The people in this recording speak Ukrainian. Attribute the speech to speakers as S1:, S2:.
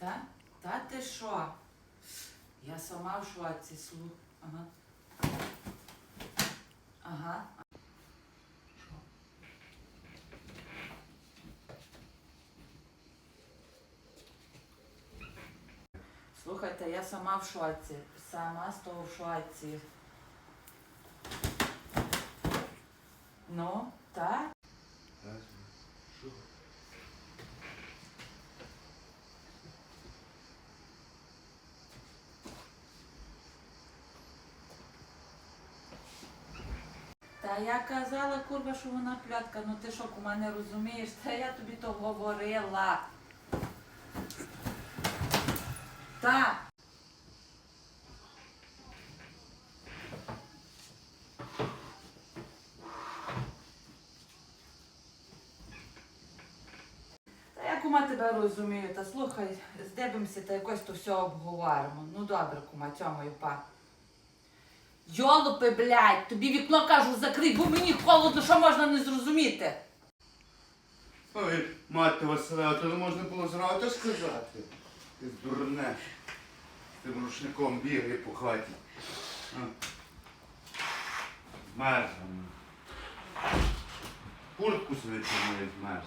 S1: Та? Та ти що? Я сама в шоці слух. Ага. Ага. Слухайте, я сама в шоці. Сама з того в шоці. Ну, так?
S2: Що?
S1: Та я казала, курва, що вона плятка. Ну ти що, кума, не розумієш? Та я тобі то говорила. Та. Та я кума тебе розумію, та слухай, здебимося та якось то все обговоримо. Ну добре, кума, цьомою па. Йолопи, блядь, тобі вікно кажу закрий, бо мені холодно, що можна не зрозуміти.
S2: Ой, мати Василя, то не можна було зразу сказати. Ти дурне. Тим рушником бігає по хаті. А. Куртку собі помиє змерзла.